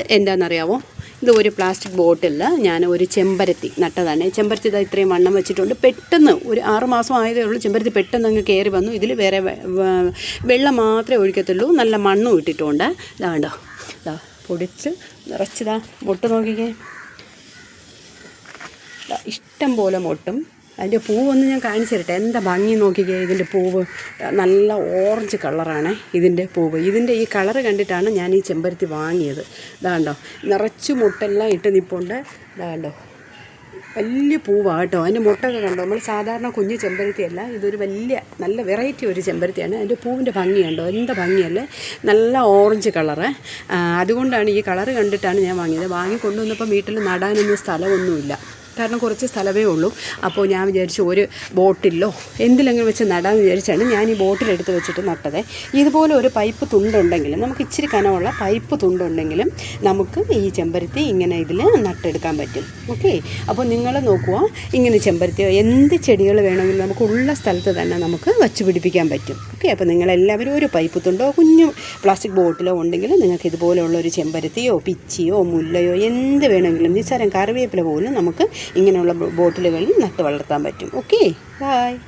ഇത് എന്താണെന്നറിയാവോ ഇത് ഒരു പ്ലാസ്റ്റിക് ബോട്ടിൽ ഞാൻ ഒരു ചെമ്പരത്തി നട്ടതാണ്. ചെമ്പരത്തി ഇതാ ഇത്രയും വണ്ണം വെച്ചിട്ടുണ്ട്. പെട്ടെന്ന് ഒരു ആറ് മാസം ആയതേ ഉള്ളൂ. ചെമ്പരത്തി പെട്ടെന്ന് അങ്ങ് കയറി വന്നു. ഇതിൽ വേറെ വെള്ളം മാത്രമേ ഒഴിക്കത്തുള്ളൂ. നല്ല മണ്ണും ഇട്ടിട്ടുണ്ട്. ഇതാ കണ്ടോ? ഇതാ പൊടിച്ച് നിറച്ചിതാ മൊട്ട് നോക്കിക്കേ. ഇഷ്ടം പോലെ മൊട്ടും അതിന്റെ പൂവൊന്ന് ഞാൻ കാണിച്ചു തരട്ടെ? എന്താ ഭംഗി നോക്കിക്കേ ഇതിന്റെ പൂവ്? നല്ല ഓറഞ്ച് കളറാണ് ഇതിന്റെ പൂവ്. ഇതിന്റെ ഈ കളറ് കണ്ടിട്ടാണ് ഞാൻ ഈ ചെമ്പരത്തി വാങ്ങിയത്. ഇതാണ്ടോ നിറച്ച് മുട്ടെല്ലാം ഇട്ട് നിൽപ്പുണ്ട് ഇതാണ്ടോ വലിയ പൂവാണ് കേട്ടോ. അതിന്റെ മുട്ടൊക്കെ കണ്ടോ? നമ്മൾ സാധാരണ കുഞ്ഞു ചെമ്പരത്തിയല്ല. ഇതൊരു വലിയ നല്ല വെറൈറ്റി ഒരു ചെമ്പരത്തിയാണ്. അതിന്റെ പൂവിന്റെ ഭംഗി കണ്ടോ? എന്താ ഭംഗിയല്ലേ? നല്ല ഓറഞ്ച് കളറ് അതുകൊണ്ടാണ് ഈ കളറ് കണ്ടിട്ടാണ് ഞാൻ വാങ്ങിയത്. വാങ്ങി കൊണ്ടുവന്നപ്പോൾ വീട്ടിൽ നടാനൊന്നും സ്ഥലമൊന്നുമില്ല. കാരണം കുറച്ച് സ്ഥലമേ ഉള്ളൂ. അപ്പോൾ ഞാൻ വിചാരിച്ചു ഒരു ബോട്ടിലോ എന്തിലെങ്കിലും വെച്ച് നടാമെന്ന് വിചാരിച്ചാണ് ഞാൻ ഈ ബോട്ടിലെടുത്ത് വെച്ചിട്ട് നട്ടത്. ഇതുപോലെ ഒരു പൈപ്പ് തുണ്ടുണ്ടെങ്കിലും നമുക്ക് ഇച്ചിരി കനമുള്ള പൈപ്പ് തുണ്ടുണ്ടെങ്കിലും നമുക്ക് ഈ ചെമ്പരത്തി ഇങ്ങനെ ഇതിൽ നട്ടെടുക്കാൻ പറ്റും. ഓക്കെ? അപ്പോൾ നിങ്ങൾ നോക്കുക ഇങ്ങനെ ചെമ്പരത്തി എന്ത് ചെടികൾ വേണമെങ്കിലും നമുക്ക് ഉള്ള സ്ഥലത്ത് തന്നെ നമുക്ക് വച്ച് പിടിപ്പിക്കാൻ പറ്റും. ഓക്കെ? അപ്പോൾ നിങ്ങളെല്ലാവരും ഒരു പൈപ്പ് തുണ്ടോ കുഞ്ഞു പ്ലാസ്റ്റിക് ബോട്ടിലോ ഉണ്ടെങ്കിൽ നിങ്ങൾക്ക് ഇതുപോലെയുള്ള ഒരു ചെമ്പരത്തിയോ പിച്ചിയോ മുല്ലയോ എന്ത് വേണമെങ്കിലും നിസ്സാരം കറിവേപ്പില പോലും നമുക്ക് ഇങ്ങനെയുള്ള ബോട്ടിലുകളിൽ നട്ട് വളർത്താൻ പറ്റും. Okay bye